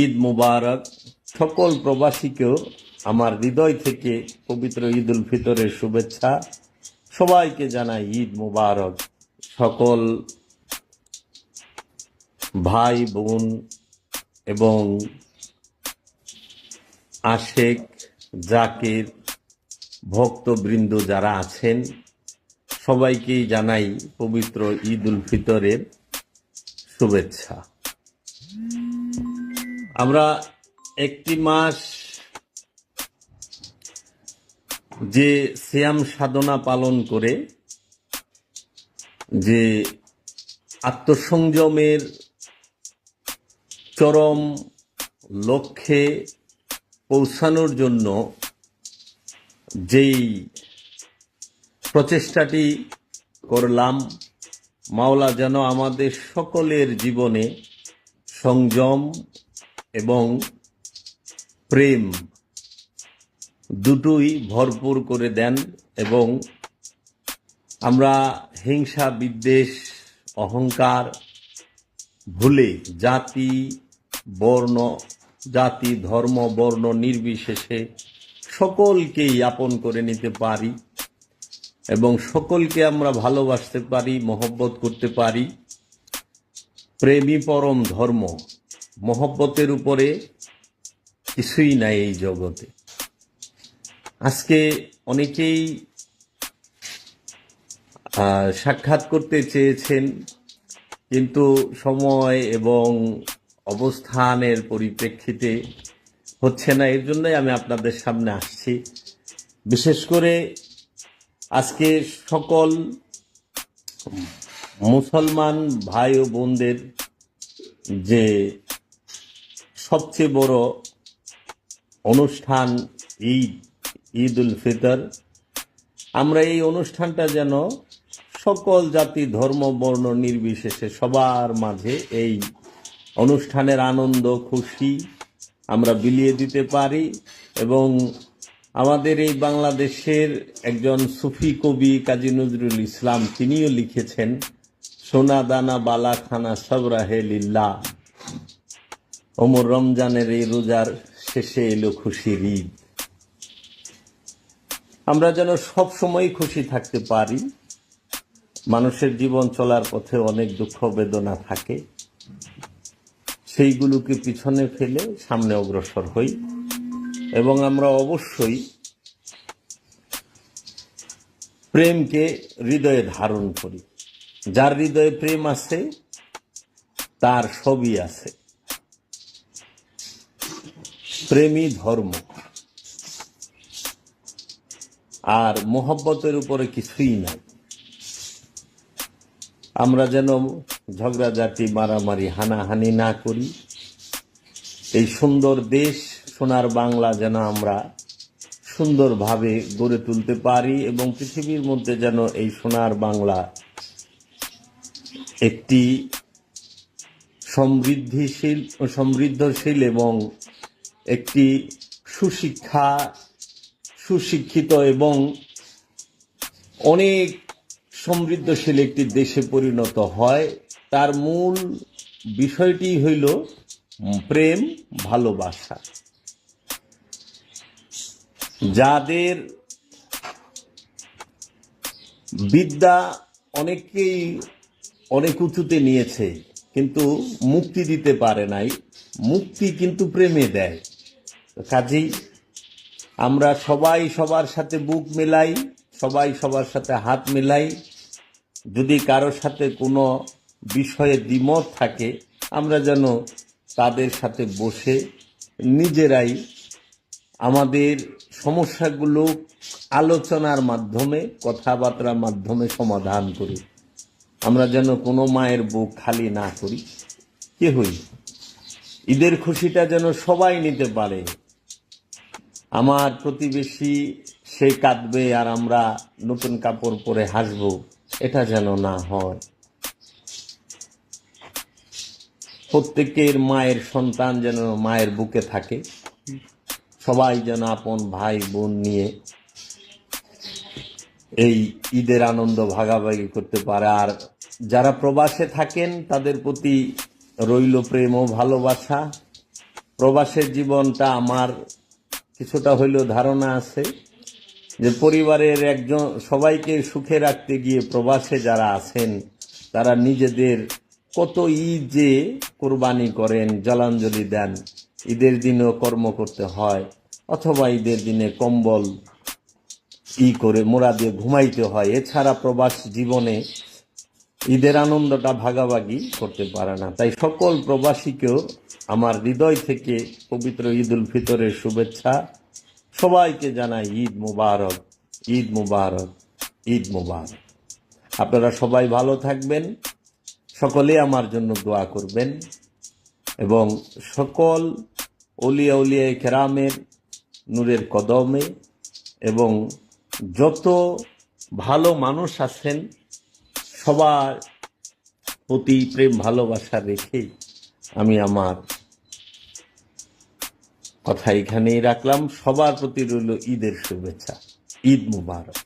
ঈদ মুবারক সকল প্রবাসীকেও আমার হৃদয় থেকে পবিত্র ঈদ উল ফিতরের শুভেচ্ছা। সবাইকে জানাই ঈদ মুবারক। সকল ভাই, বোন এবং আশেক, জাকির, ভক্তবৃন্দ যারা আছেন, সবাইকেই জানাই পবিত্র ঈদ উল ফিতরের শুভেচ্ছা। আমরা একটি মাস যে শ্যাম সাধনা পালন করে, যে আত্মসংযমের চরম লক্ষ্যে পৌঁছানোর জন্য যেই প্রচেষ্টাটি করলাম, মাওলা যেন আমাদের সকলের জীবনে সংযম এবং প্রেম দুটোই ভরপুর করে দেন এবং আমরা হিংসা, বিদ্বেষ, অহংকার ভুলে জাতি, বর্ণ, জাতি, ধর্ম, বর্ণ নির্বিশেষে সকলকেই আপন করে নিতে পারি এবং সকলকে আমরা ভালোবাসতে পারি, মহব্বত করতে পারি। প্রেমী পরম ধর্ম। মহব্বতের উপরে কিছুই নাই এই জগতে। আজকে অনেকেই সাক্ষাৎ করতে চেয়েছেন, কিন্তু সময় এবং অবস্থানের পরিপ্রেক্ষিতে হচ্ছে না। এর জন্যই আমি আপনাদের সামনে আসছি। বিশেষ করে আজকে সকল মুসলমান ভাই ও বোনদের যে সবচেয়ে বড় অনুষ্ঠান ঈদ ঈদ উল ফিতর। আমরা এই অনুষ্ঠানটা যেন সকল জাতি, ধর্ম, বর্ণ নির্বিশেষে সবার মাঝে এই অনুষ্ঠানের আনন্দ, খুশি আমরা বিলিয়ে দিতে পারি এবং আমাদের এই বাংলাদেশের একজন সুফি কবি কাজী নজরুল ইসলাম তিনিও লিখেছেন, সোনা দানা বালা খানা সবরাহে লিল্লা ওমর রমজানের এই রোজার শেষে এলো খুশির ঈদ। আমরা যেন সব সময় খুশি থাকতে পারি। মানুষের জীবন চলার পথে অনেক দুঃখ বেদনা থাকে। সেইগুলোকে পিছনে ফেলে সামনে অগ্রসর হই এবং আমরা অবশ্যই প্রেমকে হৃদয়ে ধারণ করি। যার হৃদয়ে প্রেম আছে, তার সবই আছে। প্রেমী ধর্ম। আর মোহব্বতের উপরে কিছুই নাই। আমরা যেন ঝগড়াঝাটি, মারামারি, হানাহানি না করি। এই সুন্দর দেশ, সোনার বাংলা যেন আমরা সুন্দরভাবে গড়ে তুলতে পারি এবং পৃথিবীর মধ্যে যেন এই সোনার বাংলা একটি সমৃদ্ধিশীল, সমৃদ্ধশীল এবং একটি সুশিক্ষা, সুশিক্ষিত এবং অনেক সমৃদ্ধশীল একটি দেশে পরিণত হয়। তার মূল বিষয়টি হইল প্রেম, ভালোবাসা। যাদের বিদ্যা অনেকেই অনেক উঁচুতে নিয়েছে, কিন্তু মুক্তি দিতে পারে নাই। মুক্তি কিন্তু প্রেমে দেয়। কাজেই আমরা সবাই সবার সাথে বুক মেলাই, সবাই সবার সাথে হাত মেলাই, যদি কারোর সাথে কোনো বিষয়ে দ্বিমত থাকে, আমরা যেন তাদের সাথে বসে নিজেরাই আমাদের সমস্যাগুলো আলোচনার মাধ্যমে, কথাবার্তার মাধ্যমে সমাধান করি। আমরা যেন কোনো মায়ের বুক খালি না করি। কে হই ঈদের খুশিটা যেন সবাই নিতে পারে। আমার প্রতিবেশী, সে কাঁদবে আর আমরা নতুন কাপড় পরে হাসবো। এটা যেন না হয়। প্রত্যেকের মায়ের সন্তান যেন মায়ের বুকে থাকে। সবাই যেন আপন ভাই বোন নিয়ে এই ঈদের আনন্দ ভাগাভাগি করতে পারে। আর যারা প্রবাসে থাকেন, তাদের প্রতি রইল প্রেম ও ভালোবাসা। প্রবাসের জীবনটা আমার কিছুটা হইলেও ধারণা আছে যে পরিবারের একজন, সবাইকে সুখে রাখতে গিয়ে প্রবাসে যারা আছেন, তারা নিজেদের কত ঈদ যে কোরবানি করেন, জলাঞ্জলি দেন, ঈদের দিনেও কর্ম করতে হয়, অথবা ঈদের দিনে কম্বল ই করে মোড়া দিয়ে ঘুমাইতে হয়। এছাড়া প্রবাস জীবনে ঈদের আনন্দটা ভাগাভাগি করতে পারে না। তাই সকল প্রবাসীকেও আমার হৃদয় থেকে পবিত্র ঈদ উল ফিতরের শুভেচ্ছা। সবাইকে জানাই ঈদ মুবারক ঈদ মুবারক ঈদ মুবারক। আপনারা সবাই ভালো থাকবেন, সকলে আমার জন্য দোয়া করবেন এবং সকল অলিয়া উলিয়া কেরামের নূরের কদমে এবং যত ভালো মানুষ আছেন সবার প্রতি প্রেম, ভালোবাসা রেখে আমি আমার কথা এখানেই রাখলাম। সবার প্রতি রইল ঈদের শুভেচ্ছা। ঈদ মুবারক।